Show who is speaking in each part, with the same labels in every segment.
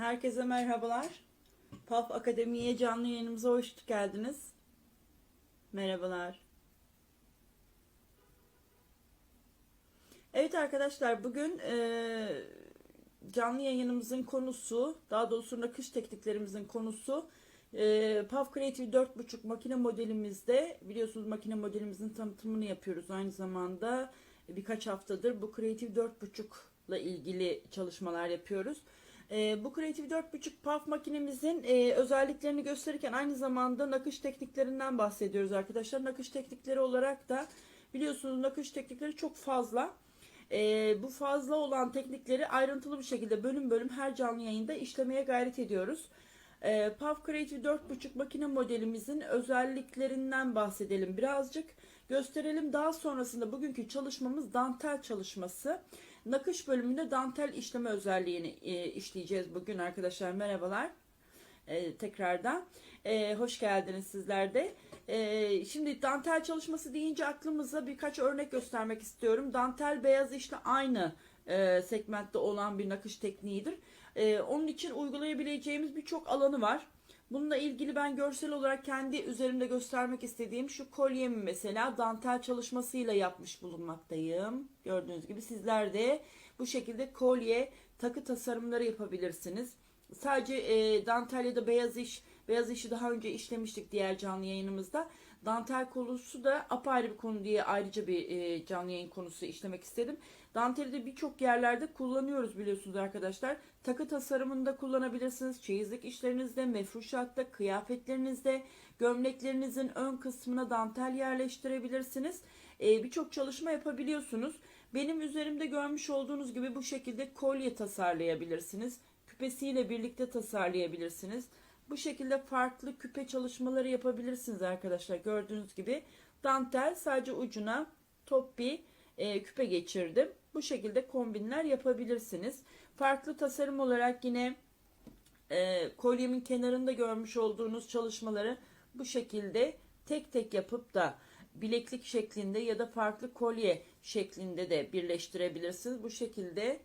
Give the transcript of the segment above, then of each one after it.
Speaker 1: Herkese merhabalar. PAF Akademi'ye canlı yayınımıza hoş geldiniz. Merhabalar. Evet arkadaşlar bugün eee, canlı yayınımızın konusu, daha doğrusu nakış tekniklerimizin konusu eee PAF Creative 4.5 makine modelimizde biliyorsunuz makine modelimizin tanıtımını yapıyoruz aynı zamanda birkaç haftadır bu Creative 4.5 ile ilgili çalışmalar yapıyoruz. Ee, bu Creative 4.5 PAF makinemizin e, özelliklerini gösterirken aynı zamanda nakış tekniklerinden bahsediyoruz arkadaşlar. Nakış teknikleri olarak da biliyorsunuz nakış teknikleri çok fazla. Ee, bu fazla olan teknikleri ayrıntılı bir şekilde bölüm bölüm her canlı yayında işlemeye gayret ediyoruz. Ee, PAF Creative 4.5 makine modelimizin özelliklerinden bahsedelim birazcık. Gösterelim. Daha sonrasında bugünkü çalışmamız dantel çalışması. Nakış bölümünde dantel işleme özelliğini e, işleyeceğiz bugün arkadaşlar. Merhabalar. E, tekrardan. E, hoş geldiniz sizler de. E, şimdi dantel çalışması deyince aklımıza birkaç örnek göstermek istiyorum. Dantel beyaz işle aynı e, segmentte olan bir nakış tekniğidir. E, onun için uygulayabileceğimiz birçok alanı var. Bununla ilgili ben görsel olarak kendi üzerimde göstermek istediğim şu kolyemi mesela dantel çalışmasıyla yapmış bulunmaktayım. Gördüğünüz gibi sizler de bu şekilde kolye, takı tasarımları yapabilirsiniz. Sadece e, dantel ya da beyaz iş, beyaz işi daha önce işlemiştik diğer canlı yayınımızda. Dantel konusu da apayrı bir konu diye ayrıca bir e, canlı yayın konusu işlemek istedim. Danteli de birçok yerlerde kullanıyoruz biliyorsunuz arkadaşlar. Takı tasarımında kullanabilirsiniz. Çeyizlik işlerinizde, mefruşatta, kıyafetlerinizde, gömleklerinizin ön kısmına dantel yerleştirebilirsiniz. Ee, birçok çalışma yapabiliyorsunuz. Benim üzerimde görmüş olduğunuz gibi bu şekilde kolye tasarlayabilirsiniz. Küpesiyle birlikte tasarlayabilirsiniz. Bu şekilde farklı küpe çalışmaları yapabilirsiniz arkadaşlar. Gördüğünüz gibi dantel sadece ucuna top bir e, küpe geçirdim. Bu şekilde kombinler yapabilirsiniz. Farklı tasarım olarak yine e, kolyemin kenarında görmüş olduğunuz çalışmaları bu şekilde tek tek yapıp da bileklik şeklinde ya da farklı kolye şeklinde de birleştirebilirsiniz. Bu şekilde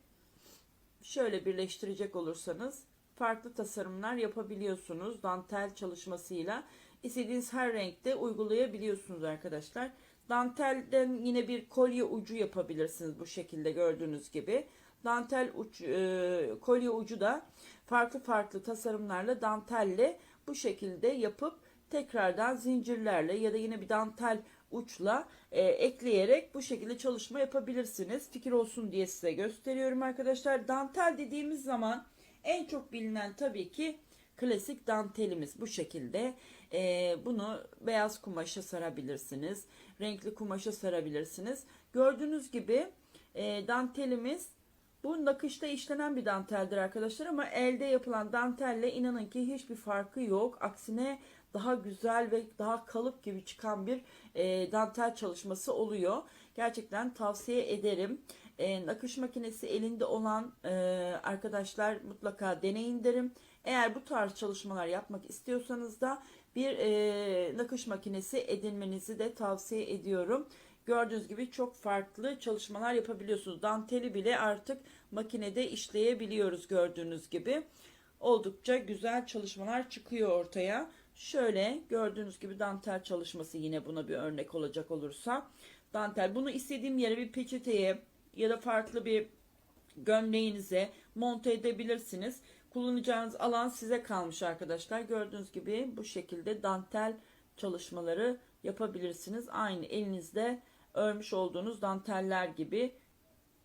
Speaker 1: şöyle birleştirecek olursanız farklı tasarımlar yapabiliyorsunuz dantel çalışmasıyla. İstediğiniz her renkte uygulayabiliyorsunuz arkadaşlar. Dantelden yine bir kolye ucu yapabilirsiniz bu şekilde gördüğünüz gibi. Dantel uç, e, kolye ucu da farklı farklı tasarımlarla dantelle bu şekilde yapıp tekrardan zincirlerle ya da yine bir dantel uçla e, ekleyerek bu şekilde çalışma yapabilirsiniz. Fikir olsun diye size gösteriyorum arkadaşlar. Dantel dediğimiz zaman en çok bilinen tabii ki klasik dantelimiz bu şekilde. E, bunu beyaz kumaşa sarabilirsiniz. Renkli kumaşa sarabilirsiniz. Gördüğünüz gibi e, dantelimiz bu nakışta işlenen bir danteldir arkadaşlar ama elde yapılan dantelle inanın ki hiçbir farkı yok. Aksine daha güzel ve daha kalıp gibi çıkan bir e, dantel çalışması oluyor. Gerçekten tavsiye ederim. E, nakış makinesi elinde olan e, arkadaşlar mutlaka deneyin derim. Eğer bu tarz çalışmalar yapmak istiyorsanız da bir e, nakış makinesi edinmenizi de tavsiye ediyorum. Gördüğünüz gibi çok farklı çalışmalar yapabiliyorsunuz. Danteli bile artık makinede işleyebiliyoruz gördüğünüz gibi. Oldukça güzel çalışmalar çıkıyor ortaya. Şöyle gördüğünüz gibi dantel çalışması yine buna bir örnek olacak olursa. Dantel bunu istediğim yere bir peçeteye ya da farklı bir gömleğinize monte edebilirsiniz. Kullanacağınız alan size kalmış arkadaşlar. Gördüğünüz gibi bu şekilde dantel çalışmaları yapabilirsiniz. Aynı elinizde örmüş olduğunuz danteller gibi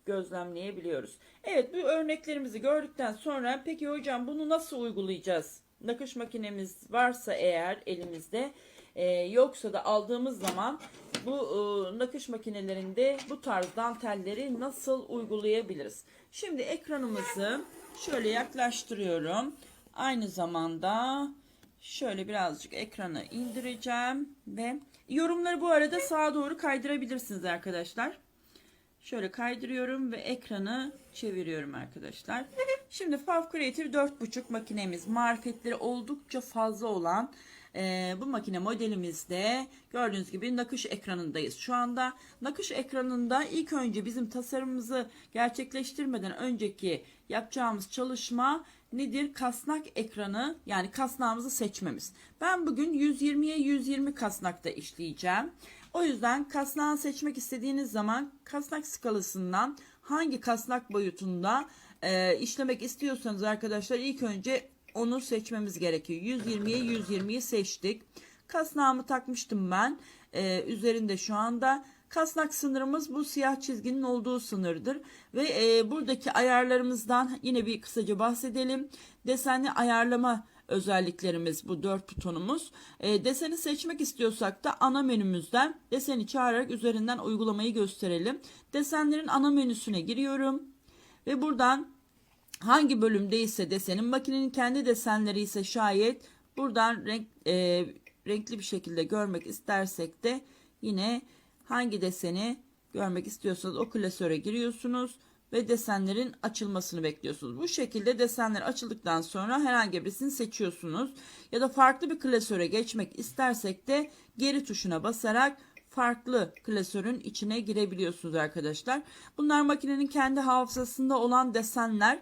Speaker 1: gözlemleyebiliyoruz. Evet bu örneklerimizi gördükten sonra peki hocam bunu nasıl uygulayacağız? Nakış makinemiz varsa eğer elimizde e, yoksa da aldığımız zaman bu e, nakış makinelerinde bu tarz dantelleri nasıl uygulayabiliriz? Şimdi ekranımızı şöyle yaklaştırıyorum. Aynı zamanda şöyle birazcık ekranı indireceğim ve yorumları bu arada sağa doğru kaydırabilirsiniz arkadaşlar. Şöyle kaydırıyorum ve ekranı çeviriyorum arkadaşlar. Şimdi Fav Creative 4.5 makinemiz marifetleri oldukça fazla olan e, bu makine modelimizde gördüğünüz gibi nakış ekranındayız. Şu anda nakış ekranında ilk önce bizim tasarımımızı gerçekleştirmeden önceki yapacağımız çalışma nedir? Kasnak ekranı yani kasnağımızı seçmemiz. Ben bugün 120'ye 120 kasnakta işleyeceğim. O yüzden kasnağı seçmek istediğiniz zaman kasnak skalasından hangi kasnak boyutunda e, işlemek istiyorsanız arkadaşlar ilk önce onu seçmemiz gerekiyor. 120'ye 120'yi seçtik. Kasnağımı takmıştım ben. E, üzerinde şu anda. Kasnak sınırımız bu siyah çizginin olduğu sınırdır. Ve e, buradaki ayarlarımızdan yine bir kısaca bahsedelim. Desenli ayarlama özelliklerimiz bu dört butonumuz. E, deseni seçmek istiyorsak da ana menümüzden deseni çağırarak üzerinden uygulamayı gösterelim. Desenlerin ana menüsüne giriyorum. Ve buradan hangi bölümdeyse desenin makinenin kendi desenleri ise şayet buradan renk, e, renkli bir şekilde görmek istersek de yine hangi deseni görmek istiyorsanız o klasöre giriyorsunuz ve desenlerin açılmasını bekliyorsunuz. Bu şekilde desenler açıldıktan sonra herhangi birisini seçiyorsunuz. Ya da farklı bir klasöre geçmek istersek de geri tuşuna basarak farklı klasörün içine girebiliyorsunuz arkadaşlar. Bunlar makinenin kendi hafızasında olan desenler.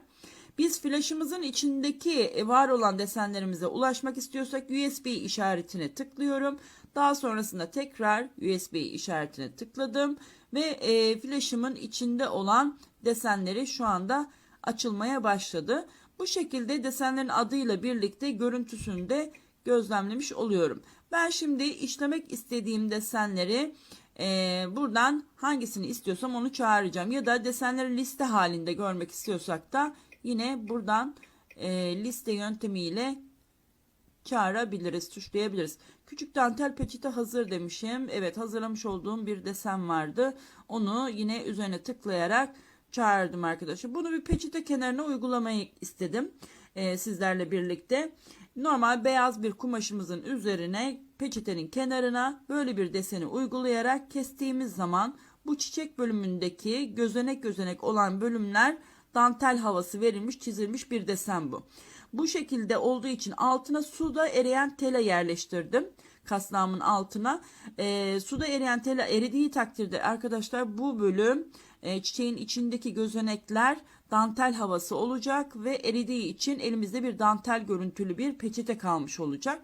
Speaker 1: Biz flaşımızın içindeki var olan desenlerimize ulaşmak istiyorsak USB işaretine tıklıyorum. Daha sonrasında tekrar USB işaretine tıkladım ve e, flaşımın içinde olan desenleri şu anda açılmaya başladı. Bu şekilde desenlerin adıyla birlikte görüntüsünü de gözlemlemiş oluyorum. Ben şimdi işlemek istediğim desenleri e, buradan hangisini istiyorsam onu çağıracağım. Ya da desenleri liste halinde görmek istiyorsak da yine buradan e, liste yöntemiyle çağırabiliriz, tuşlayabiliriz. Küçük dantel peçete hazır demişim. Evet hazırlamış olduğum bir desen vardı. Onu yine üzerine tıklayarak çağırdım arkadaşlar. Bunu bir peçete kenarına uygulamayı istedim e, sizlerle birlikte. Normal beyaz bir kumaşımızın üzerine peçetenin kenarına böyle bir deseni uygulayarak kestiğimiz zaman bu çiçek bölümündeki gözenek gözenek olan bölümler dantel havası verilmiş çizilmiş bir desen bu. Bu şekilde olduğu için altına suda eriyen tela yerleştirdim. Kasnağımın altına. E, suda eriyen tela eridiği takdirde arkadaşlar bu bölüm e, çiçeğin içindeki gözenekler dantel havası olacak ve eridiği için elimizde bir dantel görüntülü bir peçete kalmış olacak.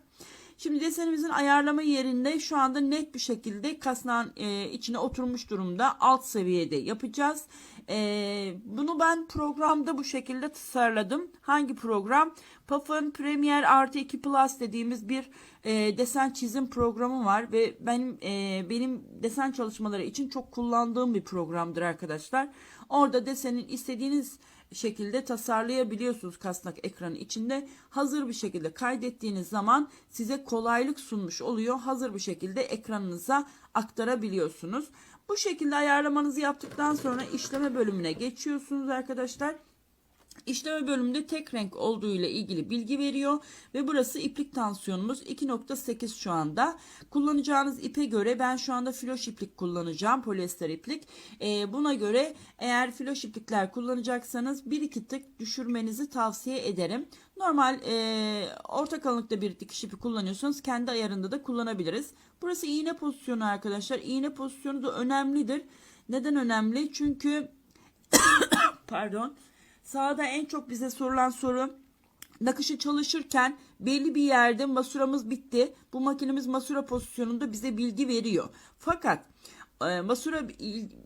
Speaker 1: Şimdi desenimizin ayarlama yerinde şu anda net bir şekilde kasnağın e, içine oturmuş durumda alt seviyede yapacağız. E, bunu ben programda bu şekilde tasarladım. Hangi program? Puff'ın Premiere Artı 2 Plus dediğimiz bir e, desen çizim programı var ve benim e, benim desen çalışmaları için çok kullandığım bir programdır arkadaşlar. Orada desenin istediğiniz şekilde tasarlayabiliyorsunuz kasnak ekranı içinde. Hazır bir şekilde kaydettiğiniz zaman size kolaylık sunmuş oluyor. Hazır bir şekilde ekranınıza aktarabiliyorsunuz. Bu şekilde ayarlamanızı yaptıktan sonra işleme bölümüne geçiyorsunuz arkadaşlar. İşleme bölümünde tek renk olduğu ile ilgili bilgi veriyor ve burası iplik tansiyonumuz 2.8 şu anda. Kullanacağınız ipe göre ben şu anda floş iplik kullanacağım polyester iplik. Ee, buna göre eğer floş iplikler kullanacaksanız bir iki tık düşürmenizi tavsiye ederim. Normal e, orta kalınlıkta bir dikiş ipi kullanıyorsanız kendi ayarında da kullanabiliriz. Burası iğne pozisyonu arkadaşlar. İğne pozisyonu da önemlidir. Neden önemli? Çünkü pardon Sağda en çok bize sorulan soru nakışı çalışırken belli bir yerde masuramız bitti. Bu makinemiz masura pozisyonunda bize bilgi veriyor. Fakat e, masura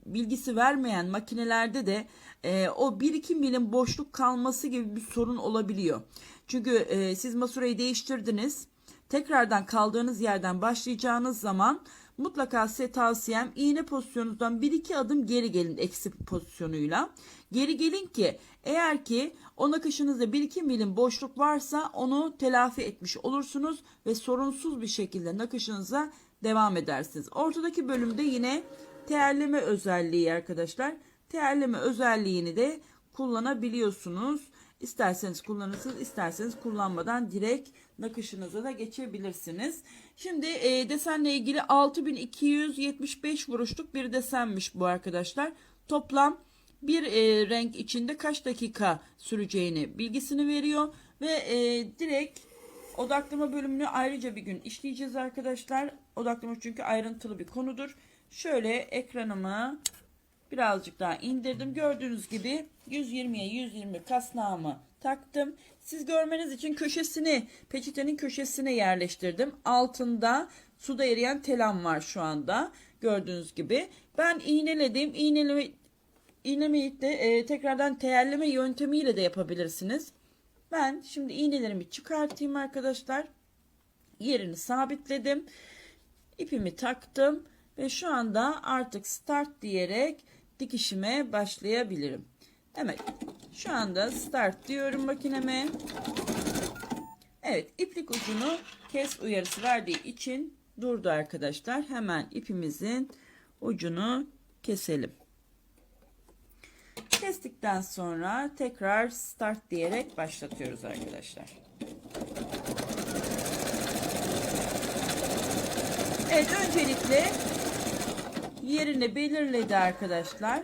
Speaker 1: bilgisi vermeyen makinelerde de e, o 1-2 milim boşluk kalması gibi bir sorun olabiliyor. Çünkü e, siz masurayı değiştirdiniz. Tekrardan kaldığınız yerden başlayacağınız zaman mutlaka size tavsiyem iğne pozisyonunuzdan 1-2 adım geri gelin eksi pozisyonuyla. Geri gelin ki eğer ki o nakışınızda 1-2 milim boşluk varsa onu telafi etmiş olursunuz ve sorunsuz bir şekilde nakışınıza devam edersiniz. Ortadaki bölümde yine terleme özelliği arkadaşlar. Terleme özelliğini de kullanabiliyorsunuz. İsterseniz kullanırsınız, isterseniz kullanmadan direkt nakışınıza da geçebilirsiniz. Şimdi e, desenle ilgili 6275 vuruşluk bir desenmiş bu arkadaşlar. Toplam bir e, renk içinde kaç dakika süreceğini bilgisini veriyor ve e, direkt odaklama bölümünü ayrıca bir gün işleyeceğiz arkadaşlar. Odaklama çünkü ayrıntılı bir konudur. Şöyle ekranımı birazcık daha indirdim. Gördüğünüz gibi 120'ye 120 kasnağımı taktım. Siz görmeniz için köşesini peçetenin köşesine yerleştirdim. Altında suda eriyen telam var şu anda. Gördüğünüz gibi. Ben iğneledim. İğneleme, iğnemeyi de e, tekrardan teyelleme yöntemiyle de yapabilirsiniz. Ben şimdi iğnelerimi çıkartayım arkadaşlar. Yerini sabitledim. İpimi taktım ve şu anda artık start diyerek dikişime başlayabilirim. Evet. Şu anda start diyorum makineme. Evet, iplik ucunu kes uyarısı verdiği için durdu arkadaşlar. Hemen ipimizin ucunu keselim. Kestikten sonra tekrar start diyerek başlatıyoruz arkadaşlar. Evet öncelikle yerini belirledi arkadaşlar.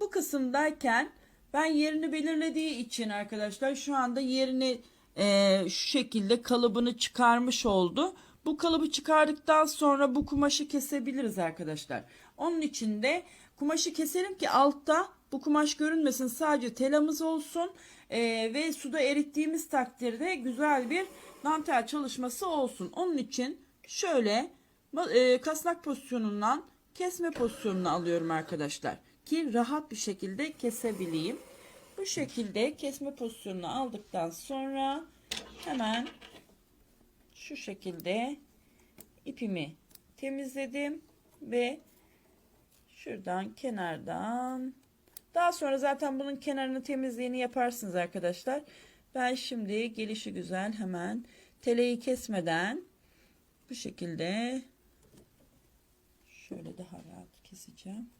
Speaker 1: Bu kısımdayken ben yerini belirlediği için arkadaşlar şu anda yerini e, şu şekilde kalıbını çıkarmış oldu. Bu kalıbı çıkardıktan sonra bu kumaşı kesebiliriz arkadaşlar. Onun için de kumaşı keselim ki altta bu kumaş görünmesin sadece telamız olsun e, ve suda erittiğimiz takdirde güzel bir dantel çalışması olsun. Onun için şöyle e, kasnak pozisyonundan kesme pozisyonunu alıyorum arkadaşlar ki rahat bir şekilde kesebileyim. Bu şekilde kesme pozisyonunu aldıktan sonra hemen şu şekilde ipimi temizledim ve şuradan kenardan daha sonra zaten bunun kenarını temizliğini yaparsınız arkadaşlar. Ben şimdi gelişi güzel hemen teleyi kesmeden bu şekilde şöyle daha rahat keseceğim.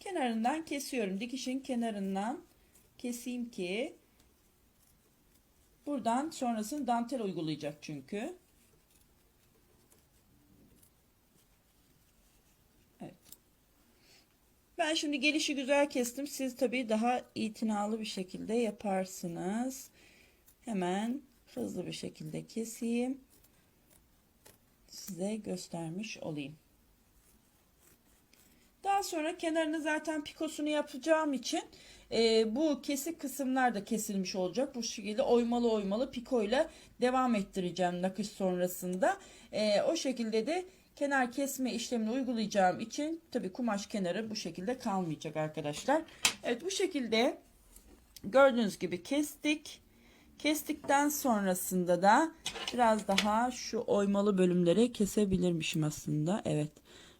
Speaker 1: Kenarından kesiyorum. Dikişin kenarından keseyim ki buradan sonrasını dantel uygulayacak çünkü. Evet. Ben şimdi gelişi güzel kestim. Siz tabii daha itinalı bir şekilde yaparsınız. Hemen hızlı bir şekilde keseyim. Size göstermiş olayım. Daha sonra kenarını zaten pikosunu yapacağım için e, bu kesik kısımlar da kesilmiş olacak. Bu şekilde oymalı oymalı pikoyla devam ettireceğim nakış sonrasında. E, o şekilde de kenar kesme işlemini uygulayacağım için tabi kumaş kenarı bu şekilde kalmayacak arkadaşlar. Evet bu şekilde gördüğünüz gibi kestik. Kestikten sonrasında da biraz daha şu oymalı bölümleri kesebilirmişim aslında. Evet.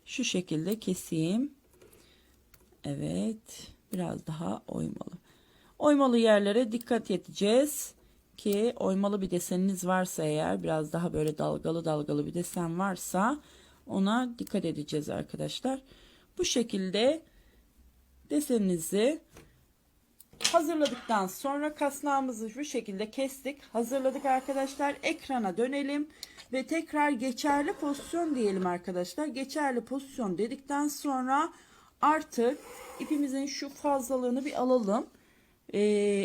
Speaker 1: Şu şekilde keseyim. Evet. Biraz daha oymalı. Oymalı yerlere dikkat edeceğiz ki oymalı bir deseniniz varsa eğer biraz daha böyle dalgalı dalgalı bir desen varsa ona dikkat edeceğiz arkadaşlar. Bu şekilde deseninizi hazırladıktan sonra kasnağımızı bu şekilde kestik. Hazırladık arkadaşlar. Ekrana dönelim ve tekrar geçerli pozisyon diyelim arkadaşlar. Geçerli pozisyon dedikten sonra artık ipimizin şu fazlalığını bir alalım. Ee,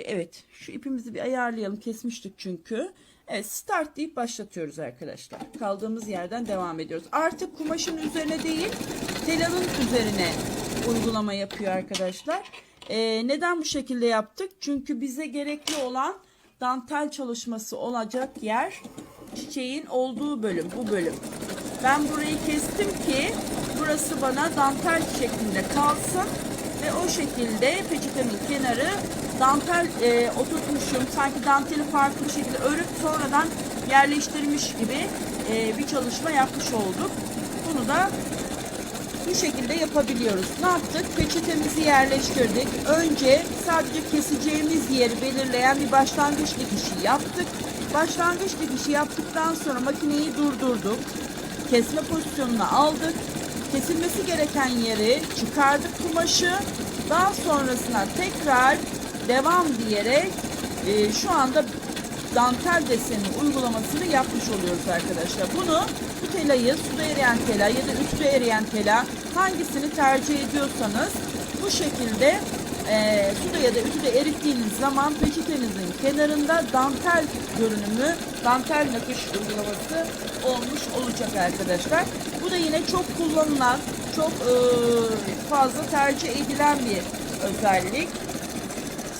Speaker 1: evet şu ipimizi bir ayarlayalım. Kesmiştik çünkü. Evet start deyip başlatıyoruz arkadaşlar. Kaldığımız yerden devam ediyoruz. Artık kumaşın üzerine değil telanın üzerine uygulama yapıyor arkadaşlar. Ee, neden bu şekilde yaptık? Çünkü bize gerekli olan dantel çalışması olacak yer çiçeğin olduğu bölüm bu bölüm. Ben burayı kestim ki burası bana dantel şeklinde kalsın ve o şekilde peçetemin kenarı dantel e, oturtmuşum. Sanki danteli farklı bir şekilde örüp sonradan yerleştirmiş gibi e, bir çalışma yapmış olduk. Bunu da bu şekilde yapabiliyoruz. Ne yaptık? Peçetemizi yerleştirdik. Önce sadece keseceğimiz yeri belirleyen bir başlangıç dikişi yaptık. Başlangıç dikişi yaptıktan sonra makineyi durdurduk. Kesme pozisyonuna aldık. Kesilmesi gereken yeri çıkardık kumaşı. Daha sonrasına tekrar devam diyerek e, şu anda dantel deseni uygulamasını yapmış oluyoruz arkadaşlar. Bunu bu telayı suda eriyen tela ya da üstü eriyen tela hangisini tercih ediyorsanız bu şekilde e, suda ya da ütüde erittiğiniz zaman peçetenizin kenarında dantel görünümü, dantel nakış uygulaması olmuş olacak arkadaşlar. Bu da yine çok kullanılan, çok e, fazla tercih edilen bir özellik.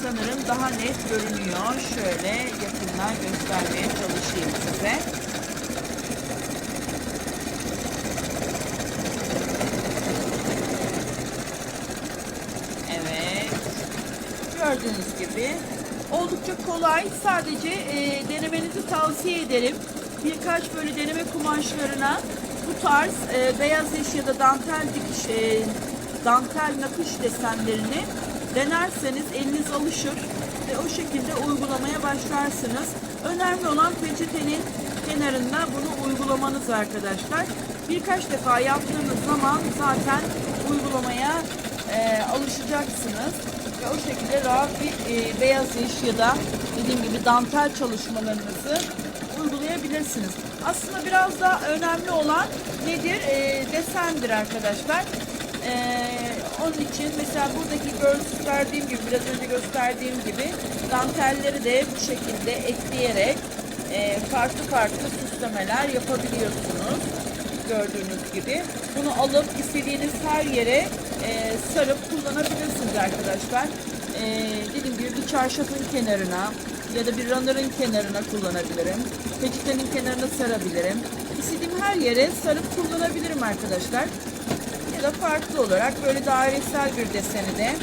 Speaker 1: Sanırım daha net görünüyor. Şöyle yakından göstermeye çalışayım size. Evet. Gördüğünüz gibi oldukça kolay. Sadece e, denemenizi tavsiye ederim. Birkaç böyle deneme kumaşlarına bu tarz e, beyaz iş ya da dantel dikiş, e, dantel nakış desenlerini denerseniz eliniz alışır ve o şekilde uygulamaya başlarsınız. Önemli olan peçetenin kenarında bunu uygulamanız arkadaşlar. Birkaç defa yaptığınız zaman zaten uygulamaya e, alışacaksınız ve o şekilde rahat bir e, beyaz iş ya da dediğim gibi dantel çalışmalarınızı uygulayabilirsiniz. Aslında biraz da önemli olan nedir? E, desendir arkadaşlar. E, onun için mesela buradaki gösterdiğim gibi biraz önce gösterdiğim gibi dantelleri de bu şekilde ekleyerek e, farklı farklı süslemeler yapabiliyorsunuz gördüğünüz gibi. Bunu alıp istediğiniz her yere e, sarıp kullanabilirsiniz arkadaşlar. E, dediğim gibi bir çarşafın kenarına ya da bir runner'ın kenarına kullanabilirim. Peçetenin kenarına sarabilirim. İstediğim her yere sarıp kullanabilirim arkadaşlar. Ya da farklı olarak böyle dairesel bir deseni de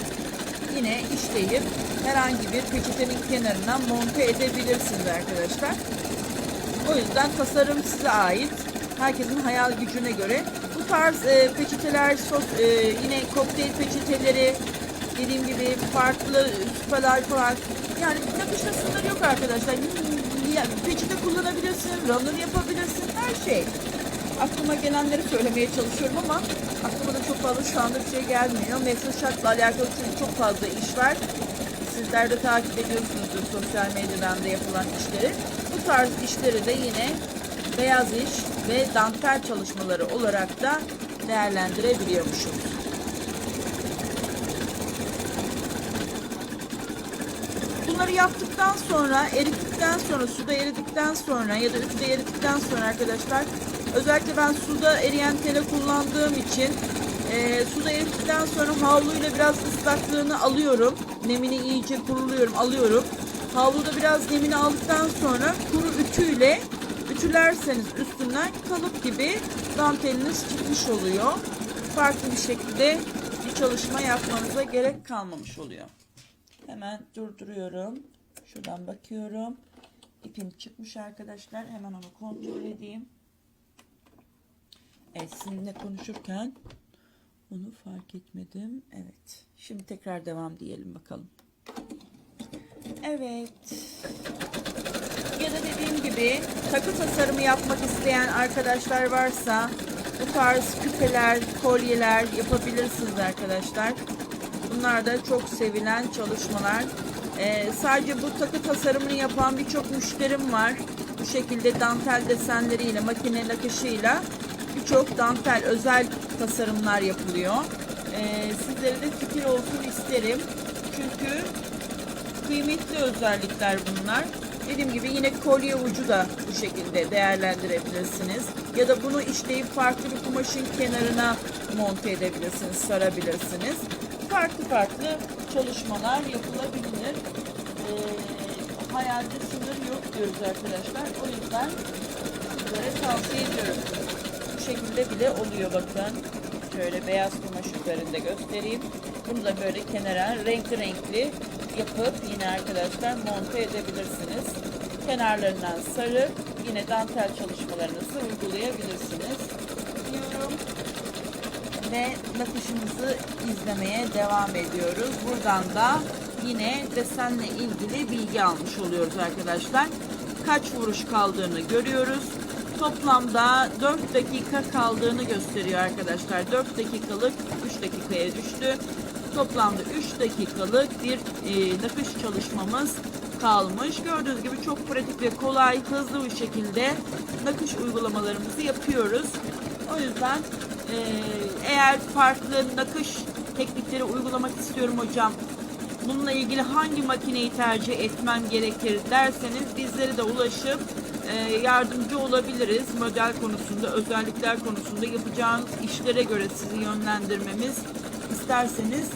Speaker 1: yine işleyip herhangi bir peçetenin kenarına monte edebilirsiniz arkadaşlar. O yüzden tasarım size ait. Herkesin hayal gücüne göre. Tarz e, peçeteler, sos, e, yine kokteyl peçeteleri, dediğim gibi farklı süpeler falan. Yani nakışla sınır yok arkadaşlar. Ya, peçete kullanabilirsin, runner yapabilirsin, her şey. Aklıma gelenleri söylemeye çalışıyorum ama aklıma da çok fazla şu anda bir şey gelmiyor. Mesut Şart'la alakalı çünkü çok fazla iş var. Sizler de takip ediyorsunuzdur sosyal medyadan da yapılan işleri. Bu tarz işleri de yine beyaz iş ve dantel çalışmaları olarak da değerlendirebiliyormuşuz. Bunları yaptıktan sonra, erittikten sonra, suda eridikten sonra ya da ütüde eridikten sonra arkadaşlar özellikle ben suda eriyen tele kullandığım için e, suda erittikten sonra havluyla biraz ıslaklığını alıyorum. Nemini iyice kuruluyorum, alıyorum. Havluda biraz nemini aldıktan sonra kuru ütüyle ütülerseniz üstünden kalıp gibi danteliniz çıkmış oluyor. Farklı bir şekilde bir çalışma yapmanıza gerek kalmamış oluyor. Hemen durduruyorum. Şuradan bakıyorum. İpim çıkmış arkadaşlar. Hemen onu kontrol edeyim. Evet sizinle konuşurken onu fark etmedim. Evet. Şimdi tekrar devam diyelim bakalım. Evet. Dediğim gibi takı tasarımı yapmak isteyen arkadaşlar varsa bu tarz küpeler, kolyeler yapabilirsiniz arkadaşlar. Bunlar da çok sevilen çalışmalar. Ee, sadece bu takı tasarımını yapan birçok müşterim var. Bu şekilde dantel desenleriyle, makine nakışıyla birçok dantel özel tasarımlar yapılıyor. Ee, sizlere de fikir olsun isterim. Çünkü kıymetli özellikler bunlar. Dediğim gibi yine kolye ucu da bu şekilde değerlendirebilirsiniz. Ya da bunu işleyip farklı bir kumaşın kenarına monte edebilirsiniz, sarabilirsiniz. Farklı farklı çalışmalar yapılabilir. Ee, hayalde sınır yok diyoruz arkadaşlar. O yüzden sizlere tavsiye ediyorum. Bu şekilde bile oluyor bakın. Şöyle beyaz kumaş üzerinde göstereyim. Bunu da böyle kenara renkli renkli yapıp yine arkadaşlar monte edebilirsiniz. Kenarlarından sarıp yine dantel çalışmalarınızı uygulayabilirsiniz. Diyorum ve nakışımızı izlemeye devam ediyoruz. Buradan da yine desenle ilgili bilgi almış oluyoruz arkadaşlar. Kaç vuruş kaldığını görüyoruz. Toplamda 4 dakika kaldığını gösteriyor arkadaşlar. 4 dakikalık 3 dakikaya düştü. Toplamda 3 dakikalık bir e, nakış çalışmamız kalmış. Gördüğünüz gibi çok pratik ve kolay, hızlı bir şekilde nakış uygulamalarımızı yapıyoruz. O yüzden e, eğer farklı nakış teknikleri uygulamak istiyorum hocam bununla ilgili hangi makineyi tercih etmem gerekir derseniz bizlere de ulaşıp e, yardımcı olabiliriz. Model konusunda, özellikler konusunda yapacağınız işlere göre sizi yönlendirmemiz isterseniz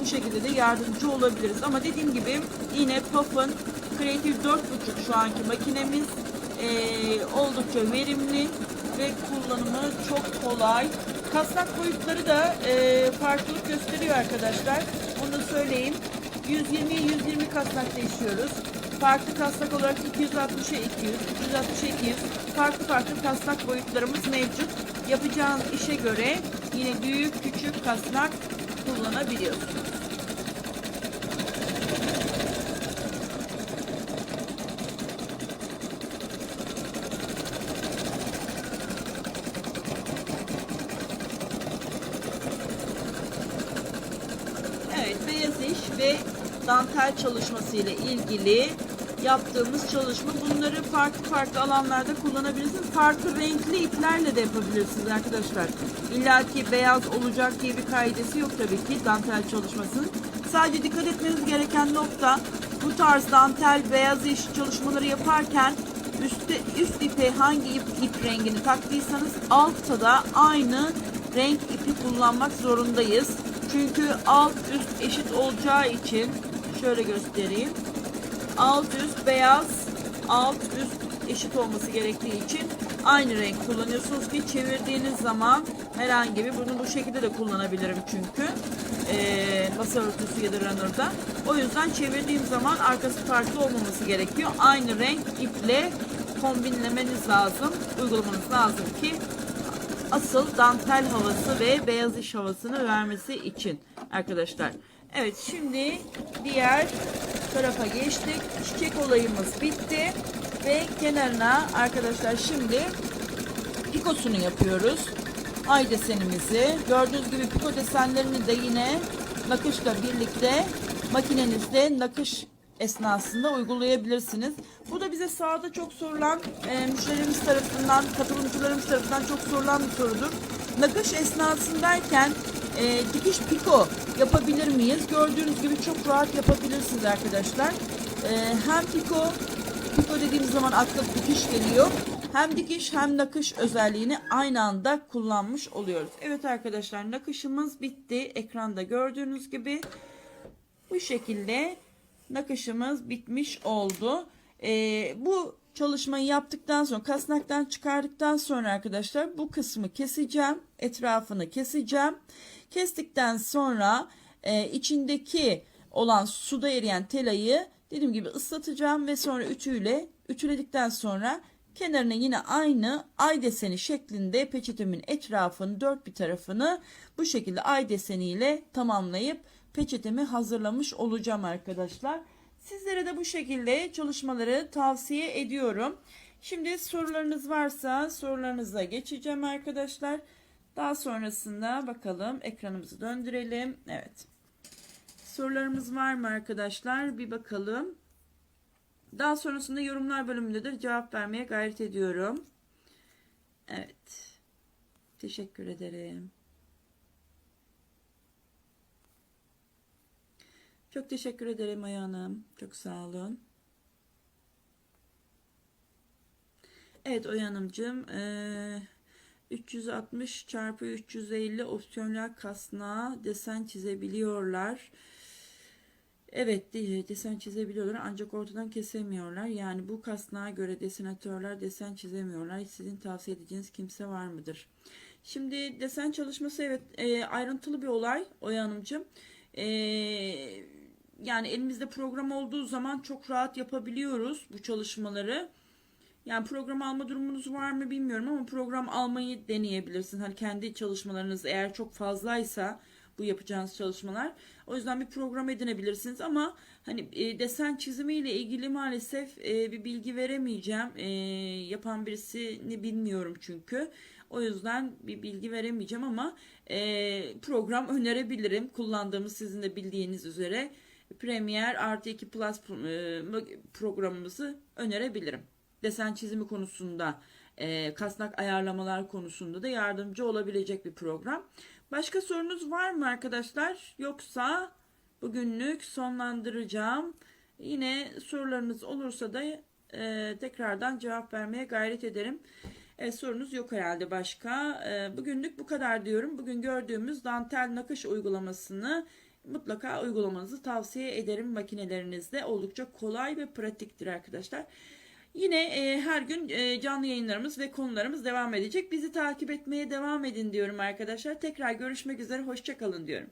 Speaker 1: bu şekilde de yardımcı olabiliriz. Ama dediğim gibi yine Puff'ın Creative 4.5 şu anki makinemiz e, oldukça verimli ve kullanımı çok kolay. Kasnak boyutları da e, farklılık gösteriyor arkadaşlar. Onu söyleyeyim. 120'ye 120 kasnak değişiyoruz. Farklı kasnak olarak 260'a 200, 360'a 200 farklı farklı kasnak boyutlarımız mevcut. Yapacağınız işe göre yine büyük küçük kasnak kullanabiliyorsunuz. Evet, beyaz iş ve dantel çalışması ile ilgili yaptığımız çalışma. Bunları farklı farklı alanlarda kullanabilirsiniz. Farklı renkli iplerle de yapabilirsiniz arkadaşlar. İlla ki beyaz olacak diye bir kaidesi yok tabii ki dantel çalışmasının. Sadece dikkat etmeniz gereken nokta bu tarz dantel beyaz iş çalışmaları yaparken üstte, üst ipe hangi ip, ip rengini taktıysanız altta da aynı renk ipi kullanmak zorundayız. Çünkü alt üst eşit olacağı için şöyle göstereyim. Alt üst beyaz, alt üst eşit olması gerektiği için aynı renk kullanıyorsunuz ki çevirdiğiniz zaman herhangi bir bunu bu şekilde de kullanabilirim çünkü ee, masa örtüsü ya da runner'da. O yüzden çevirdiğim zaman arkası farklı olmaması gerekiyor. Aynı renk iple kombinlemeniz lazım, uygulamanız lazım ki asıl dantel havası ve beyaz iş havasını vermesi için arkadaşlar. Evet şimdi diğer tarafa geçtik. Çiçek olayımız bitti. Ve kenarına arkadaşlar şimdi pikosunu yapıyoruz. Ay desenimizi. Gördüğünüz gibi piko desenlerini de yine nakışla birlikte makinenizde nakış esnasında uygulayabilirsiniz. Bu da bize sahada çok sorulan e, müşterimiz tarafından, katılımcılarımız tarafından çok sorulan bir sorudur. Nakış esnasındayken e, dikiş piko yapabilir miyiz? Gördüğünüz gibi çok rahat yapabilirsiniz arkadaşlar. E, hem piko, piko dediğimiz zaman akla dikiş geliyor. Hem dikiş hem nakış özelliğini aynı anda kullanmış oluyoruz. Evet arkadaşlar nakışımız bitti. Ekranda gördüğünüz gibi bu şekilde nakışımız bitmiş oldu. Ee, bu çalışmayı yaptıktan sonra kasnaktan çıkardıktan sonra arkadaşlar bu kısmı keseceğim. Etrafını keseceğim. Kestikten sonra e, içindeki olan suda eriyen telayı dediğim gibi ıslatacağım ve sonra ütüyle ütüledikten sonra kenarına yine aynı ay deseni şeklinde peçetemin etrafını dört bir tarafını bu şekilde ay deseniyle tamamlayıp peçetemi hazırlamış olacağım arkadaşlar. Sizlere de bu şekilde çalışmaları tavsiye ediyorum. Şimdi sorularınız varsa sorularınıza geçeceğim arkadaşlar. Daha sonrasında bakalım ekranımızı döndürelim. Evet. Sorularımız var mı arkadaşlar? Bir bakalım. Daha sonrasında yorumlar bölümünde de cevap vermeye gayret ediyorum. Evet. Teşekkür ederim. Çok teşekkür ederim Maya Hanım. Çok sağ olun. Evet Oya Hanımcığım. Ee, 360 çarpı 350 opsiyonel kasnağa desen çizebiliyorlar. Evet desen çizebiliyorlar ancak ortadan kesemiyorlar. Yani bu kasnağa göre desenatörler desen çizemiyorlar. Sizin tavsiye edeceğiniz kimse var mıdır? Şimdi desen çalışması evet e, ayrıntılı bir olay Oya Hanımcığım. Eee yani elimizde program olduğu zaman çok rahat yapabiliyoruz bu çalışmaları. Yani program alma durumunuz var mı bilmiyorum ama program almayı deneyebilirsiniz. Hani kendi çalışmalarınız eğer çok fazlaysa bu yapacağınız çalışmalar. O yüzden bir program edinebilirsiniz ama hani e, desen çizimi ile ilgili maalesef e, bir bilgi veremeyeceğim. E, yapan birisini bilmiyorum çünkü. O yüzden bir bilgi veremeyeceğim ama e, program önerebilirim. Kullandığımız sizin de bildiğiniz üzere Premiere artı 2 Plus e, programımızı önerebilirim. Desen çizimi konusunda, e, kasnak ayarlamalar konusunda da yardımcı olabilecek bir program. Başka sorunuz var mı arkadaşlar? Yoksa bugünlük sonlandıracağım. Yine sorularınız olursa da e, tekrardan cevap vermeye gayret ederim. E, sorunuz yok herhalde başka. E, bugünlük bu kadar diyorum. Bugün gördüğümüz dantel nakış uygulamasını mutlaka uygulamanızı tavsiye ederim makinelerinizde. Oldukça kolay ve pratiktir arkadaşlar. Yine e, her gün e, canlı yayınlarımız ve konularımız devam edecek. Bizi takip etmeye devam edin diyorum arkadaşlar. Tekrar görüşmek üzere. Hoşçakalın diyorum.